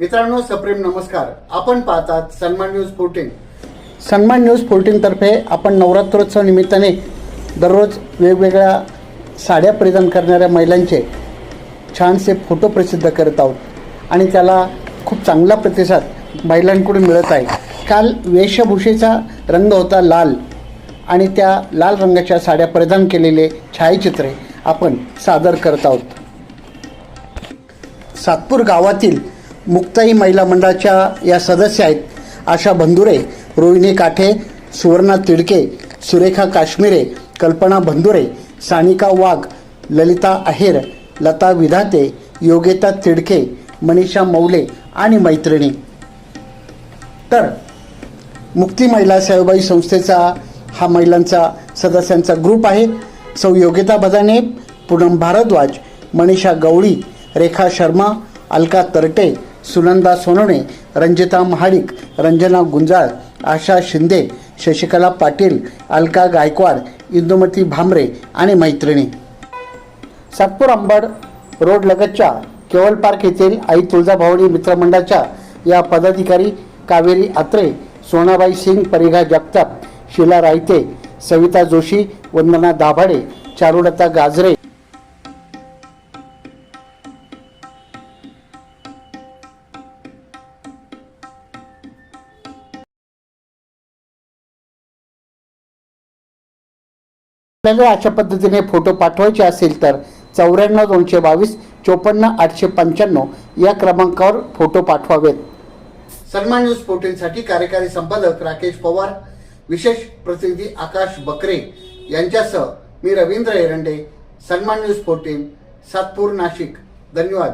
मित्रांनो सप्रेम नमस्कार. आपण पाहतात Sanman news fourteen. Sanman news फोर्टीनतर्फे आपण नवरात्रोत्सव निमित्ताने दररोज वेगवेगळ्या साड्या परिधान करणाऱ्या महिलांचे छानसे फोटो प्रसिद्ध करत आहोत. आणि त्याला खूप चांगला प्रतिसाद महिलांकडून मिळत आहे. काल वेशभूषेचा रंग होता लाल. आणि त्या लाल रंगाच्या साड्या परिधान केलेले छायाचित्रे आपण सादर करत आहोत. सातपूर गावातील मुक्ताई महिला मंडळाच्या या सदस्य आहेत आशा बंधुरे रोहिणी काठे सुवर्णा तिडके सुरेखा काश्मीरे कल्पना बंधुरे सानिका वाघ ललिता आहेर लता विधाते योगिता तिडके मनीषा मौले आणि मैत्रिणी. तर मुक्ती महिला सेवाबाई संस्थेचा हा महिलांचा सदस्यांचा ग्रुप आहे. सौ योगिता बदाने पूनम भारद्वाज मनीषा गवळी रेखा शर्मा अलका तरटे सुनंदा सोनवणे रंजिता महाडिक रंजना गुंजाळ आशा शिंदे शशिकला पाटील अलका गायकवाड इंदुमती भामरे आणि मैत्रिणी. सातपूर अंबड रोड लगतच्या केवल पार्क येथील आई तुळजाभवानी मित्रमंडळाच्या या पदाधिकारी कावेरी आत्रे सोनाबाई सिंग परिघा जगताप शिला रायते सविता जोशी वंदना दाभाडे चारुलता गाजरे आपल्याला अशा पद्धतीने फोटो पाठवायचे असेल तर चौऱ्याण्णव दोनशे बावीस चोपन्न आठशे पंच्याण्णव या क्रमांकावर फोटो पाठवावेत. सन्मान न्यूज फोर्टीनसाठी कार्यकारी संपादक राकेश पवार विशेष प्रतिनिधी आकाश बकरे यांच्यासह मी रवींद्र एरंडे सन्मान न्यूज फोर्टीन सातपूर नाशिक. धन्यवाद.